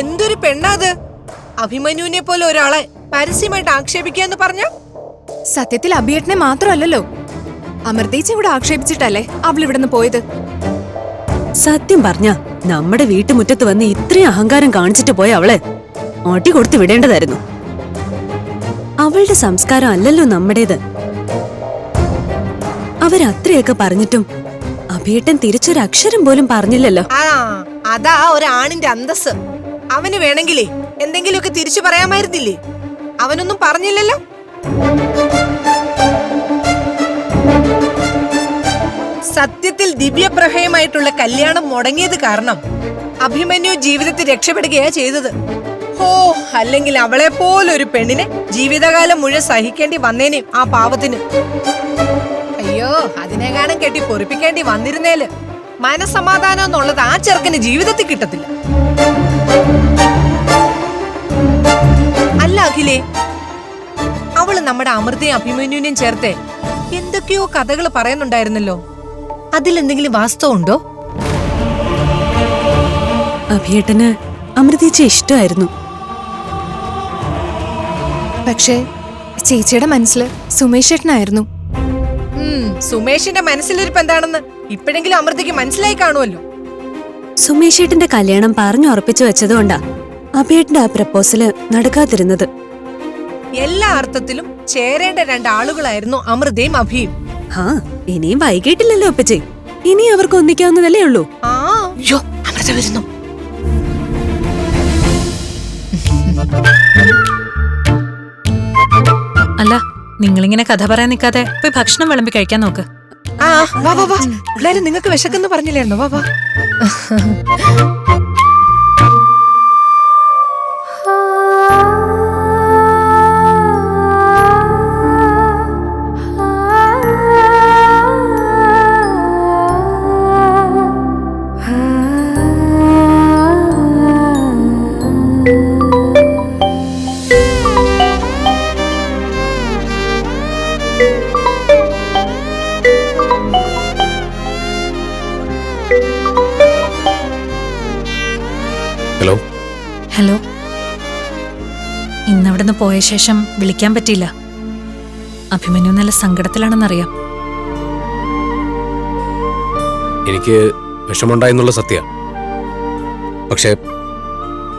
എന്തൊരു പെണ്ണാത്? അഭിമന്യുവിനെ പോലെ ഒരാളെ പരസ്യമായിട്ട് ആക്ഷേപിക്കുക എന്ന് പറഞ്ഞ? സത്യത്തിൽ അഭിയേട്ടനെ മാത്രമല്ലല്ലോ. അമൃതേച്ചി ഇവിടെ ആക്ഷേപിച്ചിട്ടല്ലേ അവൾ ഇവിടുന്ന് പോയത്? സത്യം പറഞ്ഞ നമ്മുടെ വീട്ടുമുറ്റത്ത് വന്ന് ഇത്രയും അഹങ്കാരം കാണിച്ചിട്ട് പോയ അവളെ ഓട്ടി കൊടുത്തു വിടേണ്ടതായിരുന്നു. അവളുടെ സംസ്കാരം അല്ലല്ലോ നമ്മുടേത്. അവരത്രയൊക്കെ പറഞ്ഞിട്ടും അഭിയേട്ടൻ തിരിച്ചൊരക്ഷരം പോലും പറഞ്ഞില്ലല്ലോ. ആ അതാ ഒരാണിന്റെ അന്തസ് അവന് വേണമെങ്കിലേ എന്തെങ്കിലുമൊക്കെ തിരിച്ചു പറയാമായിരുന്നില്ലേ? അവനൊന്നും പറഞ്ഞില്ലല്ലോ? സത്യത്തിൽ ദിവ്യപ്രഹയമായിട്ടുള്ള കല്യാണം മുടങ്ങിയത് കാരണം അഭിമന്യു ജീവിതത്തിൽ രക്ഷപ്പെടുകയാ ചെയ്തത്. ഹോ അല്ലെങ്കിൽ അവളെ പോലൊരു പെണ്ണിനെ ജീവിതകാലം മുഴുവൻ സഹിക്കേണ്ടി വന്നേനെ ആ പാവത്തിന്. അയ്യോ അതിനെങ്ങാനും കെട്ടി പൊറിപ്പിക്കേണ്ടി വന്നിരുന്നേൽ മനസമാധാനം എന്നുള്ളത് ആ ചെറുക്കന് ജീവിതത്തിൽ കിട്ടത്തില്ല. അല്ല അഖിലേ. അവൾ നമ്മുടെ അമൃതയും അഭിമന്യുവിനെയും ചേർത്ത്. എന്തൊക്കെയോ കഥകൾ പറയുന്നുണ്ടായിരുന്നല്ലോ. അതിലെന്തെങ്കിലും വാസ്തവമുണ്ടോ അഭിയേട്ടന് അമൃതീച്ച ഇഷ്ടമായിരുന്നു. പക്ഷേ ചേച്ചിയുടെ മനസ്സിൽ സുമേഷ് ഏട്ടനായിരുന്നു. ഉം, സുമേഷിന്റെ മനസ്സിലിരിപ്പ് എന്താണെന്ന് ഇപ്പോഴെങ്കിലും അമൃതയ്ക്ക് മനസ്സിലായി കാണുമല്ലോ. സുമേഷേട്ടന്റെ കല്യാണം പറഞ്ഞു ഉറപ്പിച്ചു വെച്ചതുകൊണ്ടാ അഭിയേട്ടന്റെ ആ പ്രപ്പോസൽ നടക്കാതിരുന്നത്. എല്ലാ അർത്ഥത്തിലും ചേരേണ്ട രണ്ടാളുകളായിരുന്നു അമൃതയും അഭിയും. ഹാ ഇനിയും വൈകിട്ടില്ലല്ലോ ഒപ്പിച്ചേ ഇനി അവർക്ക് ഒന്നിക്കാവുന്നതല്ലേ ഉള്ളൂ. ആ അയ്യോ അമൃത വരുന്നു. അല്ല നിങ്ങളിങ്ങനെ കഥ പറയാൻ നിൽക്കാതെ പോയി ഭക്ഷണം വിളമ്പി കഴിക്കാൻ നോക്ക്. ആ വാ വാ വാ പിള്ളേരെ നിങ്ങൾക്ക് വിശക്കെന്ന് പറഞ്ഞില്ലായിരുന്നോ വാ വാ. ഹലോ. ഇന്നവിടുന്ന് പോയ ശേഷം വിളിക്കാൻ പറ്റിയില്ല. അഭിമന്യു നല്ല സങ്കടത്തിലാണെന്നറിയാം. എനിക്ക് വിഷമുണ്ടായെന്നുള്ള സത്യ. പക്ഷെ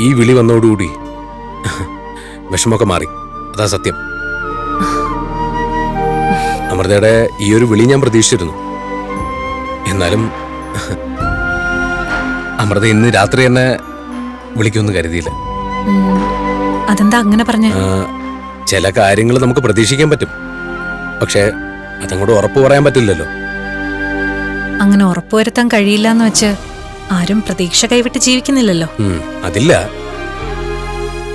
ഈ വിളി വന്നോടുകൂടി വിഷമൊക്കെ മാറി. അതാ സത്യം. അമൃതയുടെ ഈ ഒരു വിളി ഞാൻ പ്രതീക്ഷിച്ചിരുന്നു. എന്നാലും അമൃത ഇന്ന് രാത്രി തന്നെ വിളിക്കുമെന്ന് കരുതിയില്ല. അതെന്താ അങ്ങനെ പറഞ്ഞേ? ചില കാര്യങ്ങൾ നമുക്ക് പ്രതീക്ഷിക്കാൻ പറ്റും. പക്ഷേ അതങ്ങോട്ട് ഉറപ്പ് പറയാൻ പറ്റില്ലല്ലോ. അങ്ങനെ ഉറപ്പ് ഉറപ്പുവരുത്താൻ കഴിയില്ല എന്ന് വെച്ച് ആരും പ്രതീക്ഷ കൈവിട്ട് ജീവിക്കുന്നില്ലല്ലോ. അതില്ല.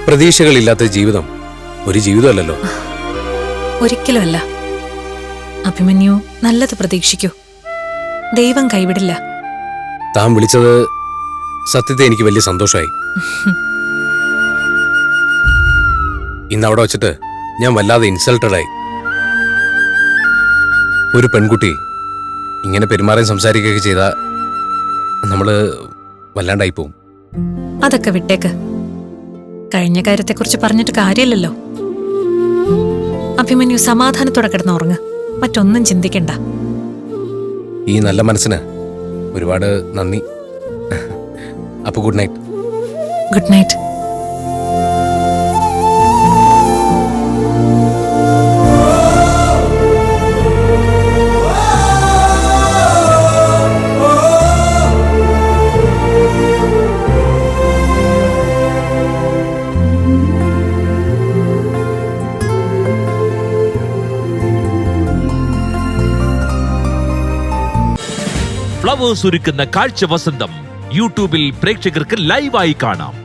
പ്രതീക്ഷകളില്ലാത്ത ജീവിതം ഒരു ജീവിതമല്ലല്ലോ. ഒരിക്കലുമല്ല. അഭിമന്യു നല്ലത് പ്രതീക്ഷിക്കൂ. ദൈവം കൈവിടില്ല. താൻ വിളിച്ചത് സത്യത്തെ എനിക്ക് വലിയ സന്തോഷമായി. ഇന്ന് അവിടെ വച്ചിട്ട് ഞാൻ വല്ലാതെ ഇൻസൾട്ടഡ് ആയി ഒരു പെൺകുട്ടി ഇങ്ങനെ പെരുമാറാൻ സംസാരിക്കുകയൊക്കെ ചെയ്താൽ നമ്മൾ വല്ലാണ്ടായി പോവും. അതൊക്കെ വിട്ടേക്ക്. കഴിഞ്ഞ കാര്യത്തെക്കുറിച്ച് പറഞ്ഞിട്ട് കാര്യമില്ലല്ലോ. അഭിമന്യു സമാധാനത്തോടെ കിടന്നുറങ്ങ്. മറ്റൊന്നും ചിന്തിക്കണ്ട. ഈ നല്ല മനസ്സിന് ഒരുപാട് നന്ദി. അപ്പൊ good night. Good night. Flowers ഒരുക്കുന്ന കാഴ്ച വസന്തം. യൂട്യൂബിൽ പ്രേക്ഷകർക്ക് ലൈവായി കാണാം.